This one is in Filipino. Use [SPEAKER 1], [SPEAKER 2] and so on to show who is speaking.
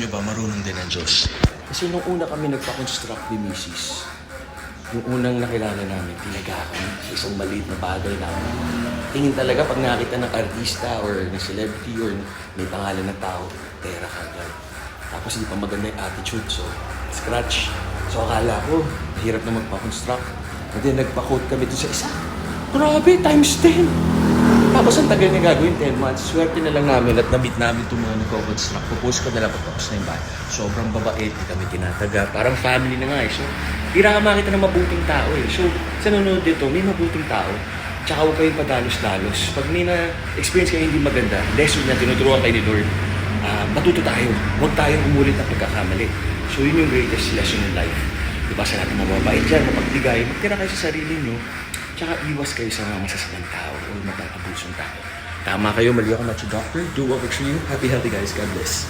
[SPEAKER 1] Nyo ba marunong din ang Diyos?
[SPEAKER 2] Kasi nung una kami nagpa-construct ni Mrs., yung unang nakilala namin, tinaga kami sa isang maliit na bagay namin. Tingin talaga pag nakita ng artista or ng celebrity or may pangalan ng tao, pera kagad. Tapos hindi pa maganda yung attitude, so scratch. So akala ko, mahirap na magpa-construct. And then nagpa-quote kami doon sa isa. Grabe, times 10! Tapos ang tagal niya gagawin, 10 months. Swerte na lang namin at na-meet namin itong mga nagko-construct. Propose ko na lang pagtapos na yung bahay. Sobrang babait, hindi kami tinataga. Parang family na nga eh. So, tira ka makita ng mabuting tao eh. So, sa nanonood dito, may mabuting tao. Tsaka huwag kayong padalos-dalos. Pag may na-experience kayo hindi maganda, lesson niya, tinuturuan kayo ni Lord. Ah, matuto tayo. Huwag tayong umulit ng pagkakamali. So, yun yung greatest lesson in life. Diba sa natin mababait dyan, mapagbigay, magtira kayo sa sarili nyo. Tsaka iwas kayo sa mga masasamang tao o mga abusong tao. Tama kayo, mali ako, not your doctor. Do what works for you. Happy, healthy guys. God bless.